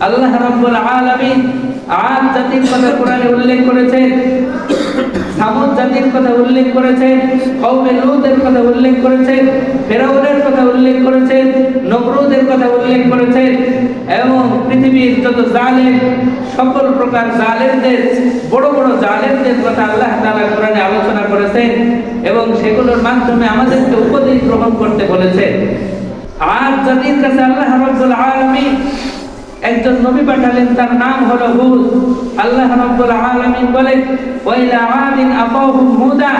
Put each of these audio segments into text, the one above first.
আল্লাহ রাব্বুল আলামিন আদ জাতির কথা কোরআনে উল্লেখ করেছেন সামুদ জাতির কথা উল্লেখ করেছেন কওমে লূতের কথা উল্লেখ করেছেন ফেরাউনের কথা উল্লেখ করেছেন নমরুদের কথা উল্লেখ করেছেন এবং পৃথিবীর যত জালেম, সকল প্রকার জালেমদের, বড় বড় জালেমদের কথা আল্লাহ তাআলা কোরআনে আলোচনা করেছেন এবং সেগুলোর মাধ্যমে আমাদেরকে উপদেশ গ্রহণ করতে বলেছেন আর জাতির কাছে আল্লাহ রাব্বুল আলামিন একজন নবী পাঠালেন, তার নাম হলো হুদ। আল্লাহ রাব্বুল আলামিন বলেন ওয়াইলা আদিন আকাহুম হুদা।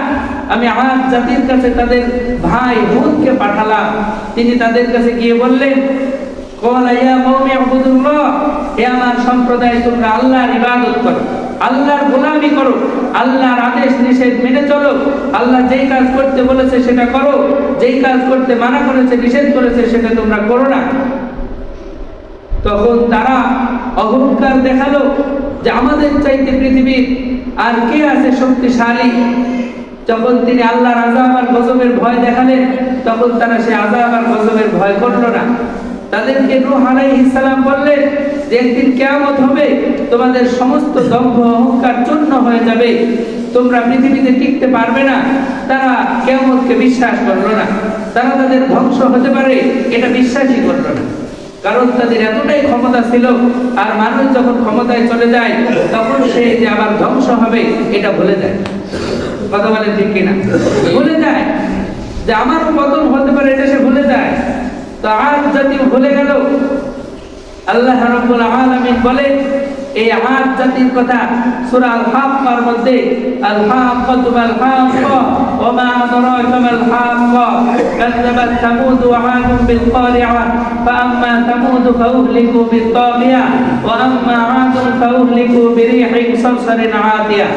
আমি আদ জাতির কাছে তাদের ভাই হুদকে পাঠালাম। তিনি তাদের কাছে গিয়ে বললেন কওলা ইয়া কওমি ইবুদুল্লাহ, হে আমার সম্প্রদায়, তোমরা আল্লাহর ইবাদত করো, আল্লাহর গোলামি করো, আল্লাহর আদেশ নিষেধ মেনে চলো, আল্লাহ যেই কাজ করতে বলেছে সেটা করো, যেই কাজ করতে মানা করেছে, নিষেধ করেছে, সেটা তোমরা করো না। তখন তারা অহংকার দেখাল যে আমাদের চাইতে পৃথিবীর আর কে আছে শক্তিশালী? যখন তিনি আল্লাহর আজাব আর গজবের ভয় দেখালেন, তখন তারা সে আজাব আর গজবের ভয় করল না। তাদেরকে নূহ আলাইহিস সালাম বললেন যে একদিন কিয়ামত হবে, তোমাদের সমস্ত দম্ভ অহংকার চূর্ণ হয়ে যাবে। তোমরা পৃথিবীতে টিকতে পারবে না। তারা কিয়ামতকে বিশ্বাস করল না। তারা তাদের ধ্বংস হতে পারে, এটা বিশ্বাসই করল না। কারণ তাদের এতটাই ক্ষমতা ছিল, আর মানুষ যখন ক্ষমতায় চলে যায়, তখন সে যে আবার ধ্বংস হবে, এটা ভুলে যায়। কথা বলে ঠিক কিনা? ভুলে যায়। যে আমার পতন হতে পারে, এটা সে ভুলে যায়। তো আর জাতি ভুলে গেল, আল্লাহ রব্বুল আলামিন বলে এই আহাদ জাতির কথা সূরা আল হাক্কার মধ্যে আল হাক্কাতু মাল হাক্কা ওয়া মা আদরাকা মাল হাক্কা কাযাবাত সামুদ ওয়া আদ বিল ক্বারিআ فأما ثمود فأهلكوا بالطاغية وأما عاد فأهلكوا بريح صرصر عاتية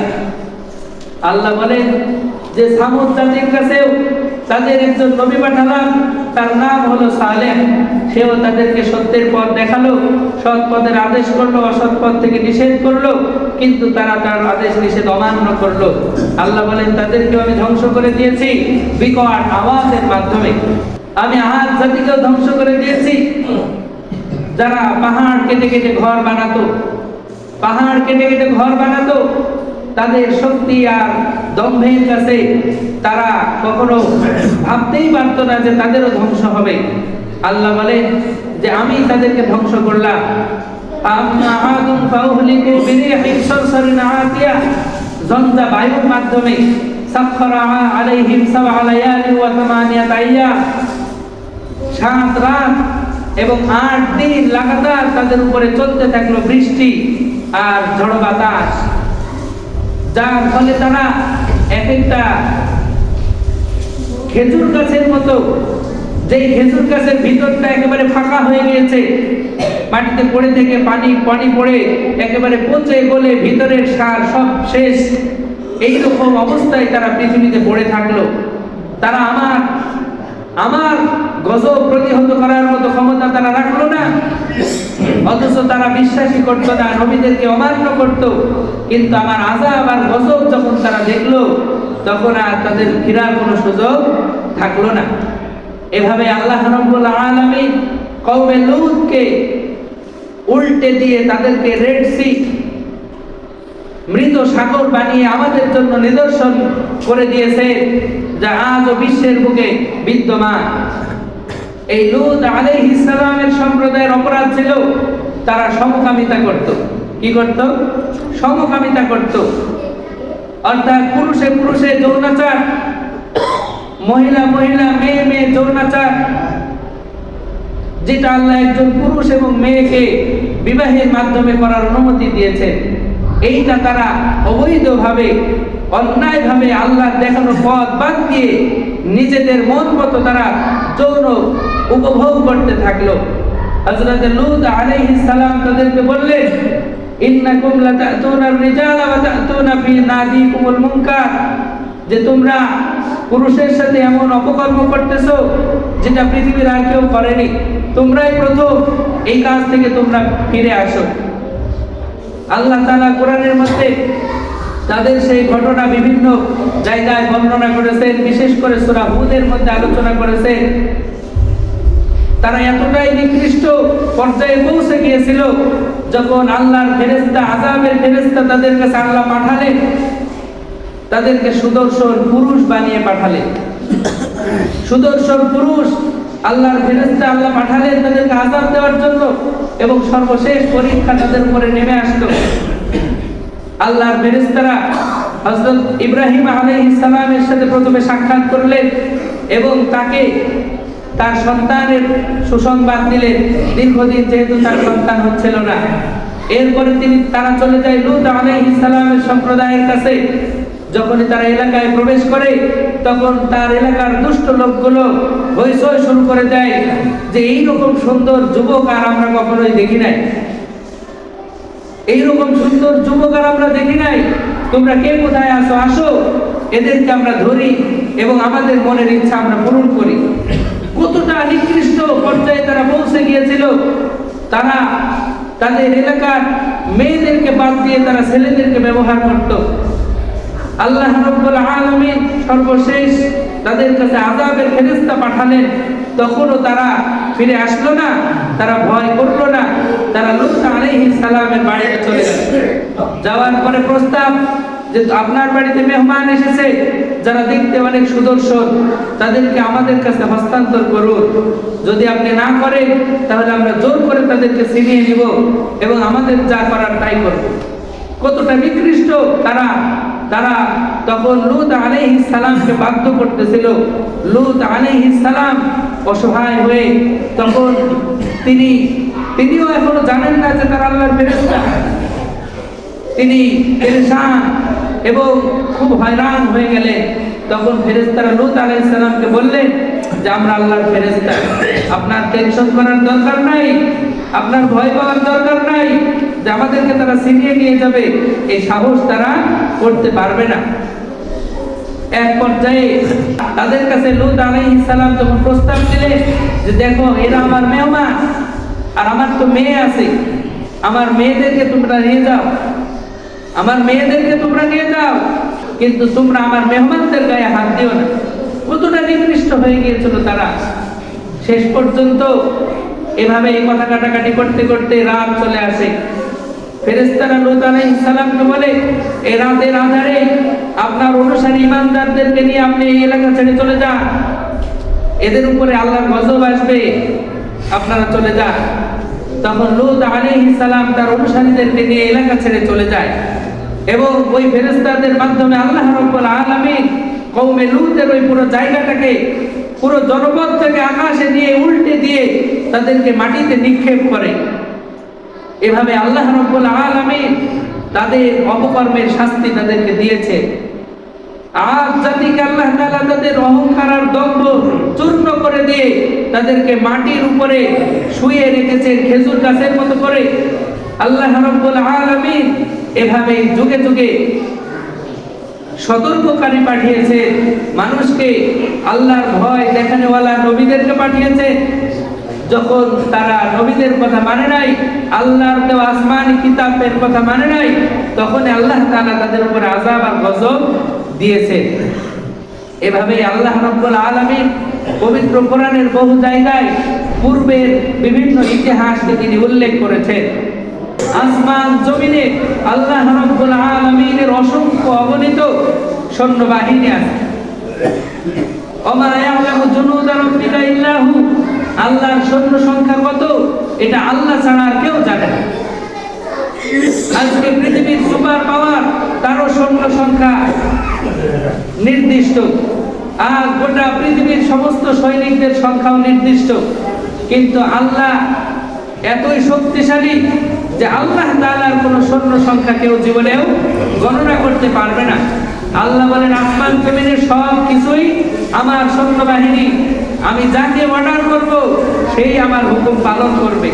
আল্লাহ বলেন যে সামুদ জাতির কাছেও তাদের একজন নবী পাঠালাম, তার নাম হলো সালেহ। সেও তাদেরকে সত্যের পথ দেখাল, সৎ পথের আদেশ করল, অসৎ পথ থেকে নিষেধ করল, কিন্তু তারা তার আদেশ নিষেধ অমান্য করল। আল্লাহ বলেন, তাদেরকেও আমি ধ্বংস করে দিয়েছি বিকট আওয়াজের মাধ্যমে। আমি আহাজ জাতিকেও ধ্বংস করে দিয়েছি। যারা পাহাড় কেটে কেটে ঘর বানাতো, পাহাড় কেটে কেটে ঘর বানাতো তাদের শক্তি আর দম্ভের কাছে তারা কখনো ভাবতেই পারতো না যে তাদেরও ধ্বংস হবে। আল্লাহ বলেন যে, আমি তাদেরকে ধ্বংস করলাম। বায়ুর মাধ্যমে রাত এবং আট দিন লাগাতার তাদের উপরে চলতে থাকল বৃষ্টি আর ঝড় বাতাস। যার ফলে তারা এক একটা খেজুর গাছের মতো, যেই খেজুর গাছের ভিতরটা একেবারে ফাঁকা হয়ে গিয়েছে, মাটিতে পড়ে থেকে পানি পানি পড়ে একেবারে পচে গলে ভিতরের সার সব শেষ। এইরকম অবস্থায় তারা পৃথিবীতে পড়ে থাকল। তারা আমার আমার গজব প্রতিহত করার মতো ক্ষমতা তারা রাখল না। অথচ তারা বিশ্বাসী করতো না, নবীদেরকে অমান্য করত। কিন্তু আমার আজাব আর গজব যখন তারা দেখল, তখন আর তাদের ফিরার কোনো সুযোগ থাকল না। এভাবে আল্লাহ রব্বুল আলামিন কওমে লূতকে উল্টে দিয়ে তাদেরকে রেড সি মৃত সাগর বানিয়ে আমাদের জন্য নিদর্শন করে দিয়েছে, যা আজও বিশ্বের বুকে বিদ্যমান। এই লুত আলাইহিস সালামের সম্প্রদায়ের অপরাধ ছিল, তারা সমকামিতা করত। কি করত? সমকামিতা করত। অর্থাৎ পুরুষে পুরুষে যৌনাচার, মহিলা মহিলা, মেয়ে মেয়ে যৌনাচার, যেটা আল্লাহ একজন পুরুষ এবং মেয়েকে বিবাহের মাধ্যমে করার অনুমতি দিয়েছেন। এইটা তারা অবৈধভাবে, অন্যায়ভাবে আল্লাহ দেখানো পথ বাদ দিয়ে নিজেদের মন মতো তারা যৌন উপভোগ করতে থাকল। হযরত লূত আলাইহিস সালাম তাদেরকে বললেন ইন্নাকুম লাতাতুনা আর-রিজালা ওয়া তাতুনা ফি নাদিকুমুল মুনকার। যে তোমরা পুরুষের সাথে এমন অপকর্ম করতেছো, যেটা পৃথিবীর আর কেউ করেনি। তোমরাই প্রথম এই কাজ থেকে তোমরা ফিরে আসো। আল্লাহ তাআলা কোরআনের মধ্যে তাদের সেই ঘটনা বিভিন্ন জায়গায় বর্ণনা করেছেন। বিশেষ করে সূরা হুদের মধ্যে আলোচনা করেছেন। তারা এতটাই নিকৃষ্ট পর্যায়ে পৌঁছে গিয়েছিল যখন আল্লাহর ফেরেস্তা আজামের ফেরেস্তা তাদের কাছে আল্লাহ পাঠালেন। তাদেরকে সুদর্শন পুরুষ বানিয়ে পাঠালেন। সুদর্শন পুরুষ আল্লাহর ফেরেস্তা আল্লাহ পাঠালেন তাদেরকে আজাব দেওয়ার জন্য এবং সর্বশেষ পরীক্ষা তাদের উপরে নেমে আসলো। আল্লাহর ফেরেস্তারা হযরত ইব্রাহিম আলাইহিস সালামের সাথে প্রথমে সাক্ষাৎ করলেন এবং তাকে তার সন্তানের সুসংবাদ দিলেন দীর্ঘদিন যেহেতু তার সন্তান হচ্ছিল না। এরপরে তিনি তারা চলে যায় লুত আলাইহিস সালামের সম্প্রদায়ের কাছে। যখনই তারা এলাকায় প্রবেশ করে, তখন তার এলাকার দুষ্ট লোকগুলো হইচই শুরু করে দেয় যে, এইরকম সুন্দর যুবক আর আমরা কখনোই দেখি নাই। এইরকম সুন্দর যুবক আর আমরা দেখি নাই। তোমরা কে কোথায় আসো আসো। এদেরকে আমরা ধরি এবং আমাদের মনের ইচ্ছা আমরা পূরণ করি। পর্যায়ে তারা পৌঁছে গিয়েছিল। তারা তাদের এলাকার মেয়েদেরকে বাদ দিয়ে তারা ছেলেদেরকে ব্যবহার করত। আল্লাহ রাব্বুল আলামিন সর্বশেষ তাদের কাছে আযাবের ফেরেশতা পাঠালেন। তখনও তারা ফিরে আসলো না, তারা ভয় করল না। তারা লূত আলাইহিস সালামের বাড়িতে চলে গেল। যাওয়ার পরে প্রস্তাব যে আপনার বাড়িতে মেহমান এসেছে, যারা দেখতে অনেক সুদর্শন, তাদেরকে আমাদের কাছে হস্তান্তর করুন। যদি আপনি না করেন, তাহলে আমরা জোর করে তাদেরকে ছিনিয়ে নিব এবং আমাদের যা করার তাই করব। কতটা নিকৃষ্ট তারা তারা তখন লুত আলাইহিস সালামকে বাধ্য করতেছিল। লুত আলাইহিস সালাম অসহায় হয়ে তখন তিনি, তিনিও এখনও জানেন না যে তারা আল্লাহর ফেরেশতা। তিনি পেরেশান এবং খুব হয়রান হয়ে গেলেন তখন ফেরেশতারা লুত আলাইহিস সালামকে বললেন যে, আমরা আল্লাহর ফেরেশতা। আপনার টেনশন করার দরকার নাই, আপনার ভয় পাওয়ার দরকার নাই যে আমাদেরকে তারা ছিনিয়ে নিয়ে যাবে। এই সাহস তারা করতে পারবে না। এক পর্যায়ে তাদের কাছে লুত আলাইহিস সালাম যখন প্রস্তাব দিলেন যে, দেখো, এরা আমার মেহমান, আর আমার তো মেয়ে আছে। আমার মেয়েদেরকে তোমরা নিয়ে যাও। আমার মেয়েদেরকে তোমরা নিয়ে যাও। কিন্তু তোমরা আমার মেহমানদের গায়ে হাত দিও না। কতটা নিকৃষ্ট হয়ে গিয়েছিল তারা। শেষ পর্যন্ত এভাবে এই কথা কাটাকাটি করতে করতে রাত চলে আসে। ফেরেস্তারা লুত আলাইহিস সালামকে বলে এই রাতের আধারে আপনার অনুসারী ইমানদারদেরকে নিয়ে আপনি এই এলাকা ছেড়ে চলে যান। এদের উপরে আল্লাহর গজব আসবে। আপনারা চলে যান। তখন লুত আলাইহিস সালাম তার অনুসারীদেরকে নিয়ে এলাকা ছেড়ে চলে যায়। এবং ওই ফেরেস্তাদের মাধ্যমে আল্লাহ রাব্বুল আলামিন কওমে লুতের ওই পুরো জায়গাটাকে, পুরো জনপদ থেকে আকাশে নিয়ে উল্টে দিয়ে তাদেরকে মাটিতে নিক্ষেপ করে। এভাবে আল্লাহ রাব্বুল আলামিন তাদের অপকর্মের শাস্তি তাদেরকে দিয়েছে। আজ জাতিকে আল্লাহ তাআলা তাদের অহংকার আর দম্ভ চূর্ণ করে দিয়ে তাদেরকে মাটির উপরে শুয়ে রেখেছে খেজুর গাছের মতো করে। আল্লাহ রাব্বুল আলামিন এভাবে যুগে যুগে সতর্ককারী পাঠিয়েছে, মানুষকে আল্লাহর ভয় দেখানেওয়ালা নবীদেরকে পাঠিয়েছে। যখন তারা নবীদের কথা মানে নাই, আল্লাহর দেওয়া আসমানি কিতাবের কথা মানে নাই, তখন আল্লাহ তাআলা তাদের উপরে আযাব আর গজব দিয়েছে। এভাবে আল্লাহ রাব্বুল আলামিন পবিত্র কোরআনের বহু জায়গায় পূর্বের বিভিন্ন ইতিহাসকে তিনি উল্লেখ করেছেন। আসমান জমিনে আল্লাহ রাব্বুল আলামিনের অসংখ্য অগণিত সৈন্যবাহিনী আছে। আল্লাহর সৈন্য সংখ্যা কত? এটা আল্লাহ ছাড়া আর কেউ জানে না। আজকে পৃথিবীর সুপার পাওয়ার তারও সৈন্য সংখ্যা নির্দিষ্ট। আর গোটা পৃথিবীর সমস্ত সৈনিকদের সংখ্যাও নির্দিষ্ট। কিন্তু আল্লাহ এতই শক্তিশালী যে আল্লাহ তালার কোনো সৈন্য সংখ্যা কেউ জীবনেও গণনা করতে পারবে না। আল্লাহ বলেন, আসমান জমিনের সব কিছুই আমার সৈন্যবাহিনী, আমি যাকে অর্ডার করব, সেই আমার হুকুম পালন করবে।